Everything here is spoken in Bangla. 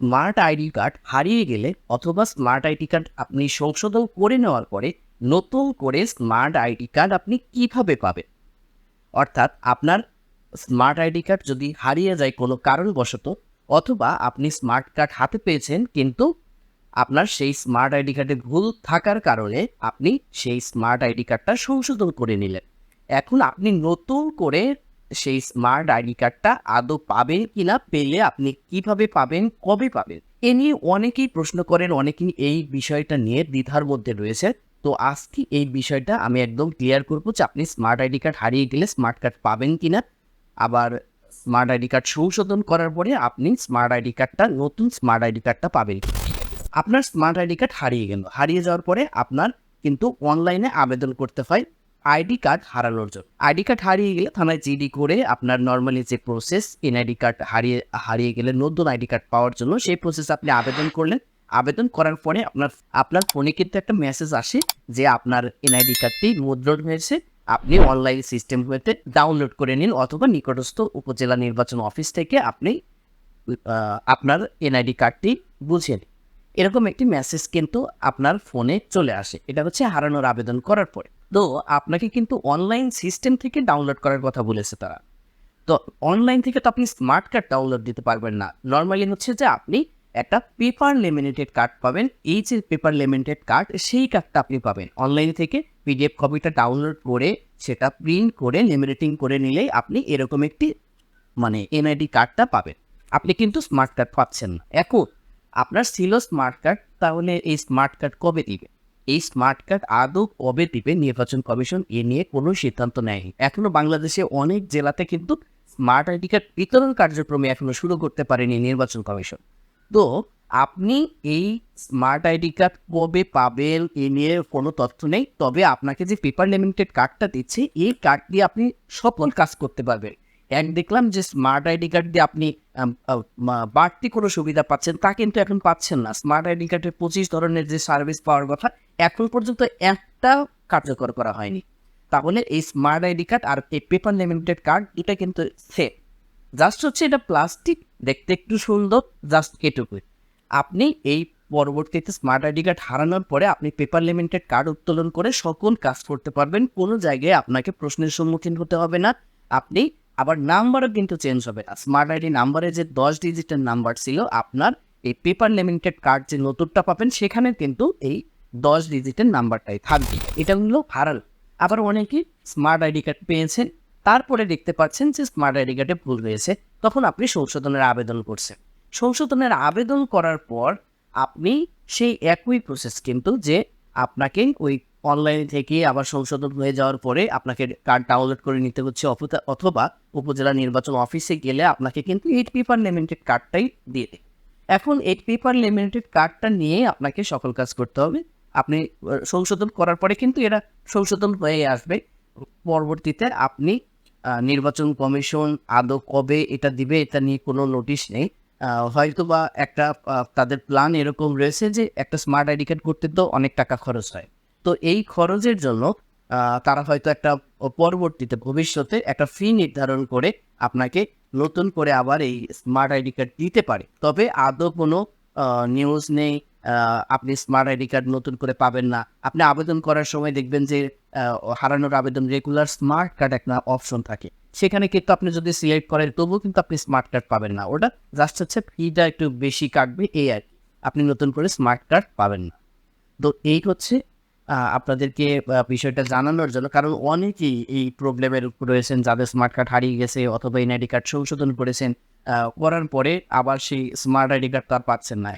স্মার্ট আইডি কার্ড হারিয়ে গেলে অথবা স্মার্ট আইডি কার্ড আপনি সংশোধন করে নেওয়ার পরে নতুন করে স্মার্ট আইডি কার্ড আপনি কীভাবে পাবেন? অর্থাৎ আপনার স্মার্ট আইডি কার্ড যদি হারিয়ে যায় কোনো কারণবশত অথবা আপনি স্মার্ট কার্ড হাতে পেয়েছেন কিন্তু আপনার সেই স্মার্ট আইডি কার্ডে ভুল থাকার কারণে আপনি সেই স্মার্ট আইডি কার্ডটা সংশোধন করে নিলেন। এখন আপনি নতুন করে সেই স্মার্ট আইডি কার্ডটা আদৌ পাবেন কি না পেলে আপনি কীভাবে পাবেন, কবে পাবেন? এ নিয়ে অনেকেই প্রশ্ন করেন, অনেকেই এই বিষয়টা নিয়ে দ্বিধার মধ্যে রয়েছে। তো আজকে এই বিষয়টা আমি একদম ক্লিয়ার করব যে আপনি স্মার্ট আইডি কার্ড হারিয়ে গেলে স্মার্ট কার্ড পাবেন কি না আবার স্মার্ট আইডি কার্ড সংশোধন করার পরে আপনি স্মার্ট আইডি কার্ডটা নতুন স্মার্ট আইডি কার্ডটা পাবেন। আপনার স্মার্ট আইডি কার্ড হারিয়ে গেল। হারিয়ে যাওয়ার পরে আপনার কিন্তু অনলাইনে আবেদন করতে হয়। আইডি কার্ড হারানোর জন্য। আইডি কার্ড হারিয়ে গেলে থানায় জিডি করে আপনার নর্মালি যে প্রসেস এনআইডি কার্ড হারিয়ে হারিয়ে গেলে নতুন আইডি কার্ড পাওয়ার জন্য সেই প্রসেস আপনি আবেদন করলেন। আবেদন করার পরে আপনার আপনার ফোনে কিন্তু একটা মেসেজ আসে যে আপনার এনআইডি কার্ডটি মুদ্রণ হয়েছে। আপনি অনলাইন সিস্টেম হতে ডাউনলোড করে নিন অথবা নিকটস্থ উপজেলা নির্বাচন অফিস থেকে আপনি আপনার এনআইডি কার্ডটি বুঝে নিন। এরকম একটি মেসেজ কিন্তু আপনার ফোনে চলে আসে। এটা হচ্ছে হারানোর আবেদন করার পরে। তো আপনাকে কিন্তু অনলাইন সিস্টেম থেকে ডাউনলোড করার কথা বলেছে তারা। তো অনলাইন থেকে তো আপনি স্মার্ট কার্ড ডাউনলোড দিতে পারবেন না। নর্মালি হচ্ছে যে আপনি একটা পেপার লেমিনেটেড কার্ড পাবেন। এই যে পেপার লেমিনেটেড কার্ড সেই কার্ডটা আপনি পাবেন। অনলাইন থেকে পিডিএফ কপিটা ডাউনলোড করে, সেটা প্রিন্ট করে লেমিনেটিং করে নিলেই আপনি এরকম একটি মানে এনআইডি কার্ডটা পাবেন। আপনি কিন্তু স্মার্ট কার্ড পাচ্ছেন না। এখন আপনার ছিল স্মার্ট কার্ড তাহলে এই স্মার্ট কার্ড কবে দিবে? এই স্মার্ট কার্ড আদৌ কবে দিবে? নির্বাচন কমিশন এ নিয়ে কোনো সিদ্ধান্ত নেয়নি। এখনও বাংলাদেশে অনেক জেলাতে কিন্তু স্মার্ট আইডি কার্ড বিতরণ কার্যক্রমে এখনও শুরু করতে পারেনি নির্বাচন কমিশন। তো আপনি এই স্মার্ট আইডি কার্ড কবে পাবেন এ নিয়ে কোনো তথ্য নেই, তবে আপনাকে যে পেপার লিমিটেড কার্ডটা দিচ্ছে, এই কার্ড দিয়ে আপনি সকল কাজ করতে পারবেন। এক দেখলাম যে স্মার্ট আইডি কার্ড দিয়ে আপনি বাড়তি কোনো সুবিধা পাচ্ছেন, তা কিন্তু এখন পাচ্ছেন না। স্মার্ট আইডি কার্ডের পঁচিশ ধরনের যে সার্ভিস পাওয়ার কথা, এখন পর্যন্ত একটা কার্যকর করা হয়নি। তাহলে এই স্মার্ট আইডি কার্ড আর এই পেপার লিমিটেড কার্ড এটা কিন্তু সেফ জাস্ট হচ্ছে এটা প্লাস্টিক দেখতে একটু সুন্দর জাস্ট এটুকুই। আপনি এই পরবর্তীতে স্মার্ট আইডি কার্ড হারানোর পরে আপনি পেপার লিমিটেড কার্ড উত্তোলন করে সকল কাজ করতে পারবেন, কোনো জায়গায় আপনাকে প্রশ্নের সম্মুখীন হতে হবে না। আপনি আবার নাম্বারও কিন্তু চেঞ্জ হবে। স্মার্ট আইডি নাম্বারে যে দশ ডিজিটের নাম্বার ছিল, আপনার এই পেপার লিমিটেড কার্ড যে নতুনটা পাবেন, সেখানে কিন্তু এই দশ ডিজিটের নাম্বারটাই থাকবে। এটা হলো হারাল আবার অনেকেই স্মার্ট আইডি কার্ড পেয়েছেন, তারপরে দেখতে পাচ্ছেন যে স্মার্ট আইডি কার্ডে ভুল হয়েছে। তখন আপনি সংশোধনের আবেদন করছেন। সংশোধনের আবেদন করার পর আপনি সেই একই প্রসেস কিন্তু যে আপনাকে ওই অনলাইন থেকে আবার সংশোধন হয়ে যাওয়ার পরে আপনাকে কার্ড ডাউনলোড করে নিতে হচ্ছে অথবা- উপজেলা নির্বাচন অফিসে গেলে আপনাকে কিন্তু এইট পেপার লিমিটেড কার্ডটাই দিয়ে দেয়। এখন এইট পেপার লিমিটেড কার্ডটা নিয়ে আপনাকে সকল কাজ করতে হবে। আপনি সংশোধন করার পরে কিন্তু এরা সংশোধন হয়ে আসবে। পরবর্তীতে আপনি নির্বাচন কমিশন আদৌ কবে এটা দিবে এটা নিয়ে কোনো নোটিশ নেই। হয়তো বা একটা তাদের প্ল্যান এরকম রয়েছে যে একটা স্মার্ট আইডি কার্ড করতে তো অনেক টাকা খরচ হয়। তো এই খরচের জন্য তারা হয়তো একটা পরবর্তীতে ভবিষ্যতে একটা ফি নির্ধারণ করে আপনাকে নতুন করে আবার এই স্মার্ট আইডি কার্ড দিতে পারে। তবে আদৌ কোনো নিউজ নেই আপনি স্মার্ট আইডি কার্ড নতুন করে পাবেন না। আপনি আবেদন করার সময় দেখবেন যে হারানোর আবেদন রেগুলার স্মার্ট কার্ড একটা অপশন থাকে। সেখানে কিন্তু আপনি যদি সিলেক্ট করেন, তবুও কিন্তু আপনি স্মার্ট কার্ড পাবেন না। ওটা জাস্ট হচ্ছে ফিটা একটু বেশি কাটবে, এই আর আপনি নতুন করে স্মার্ট কার্ড পাবেন না। তো এই হচ্ছে আপনাদেরকে বিষয়টা জানানোর জন্য। কারণ অনেকেই এই প্রবলেমের রয়েছেন, যাদের স্মার্ট কার্ড হারিয়ে গেছে অথবা এনআইডি কার্ড সংশোধন করেছেন করার পরে আবার সেই স্মার্ট আইডি কার্ড তার পাচ্ছেন না।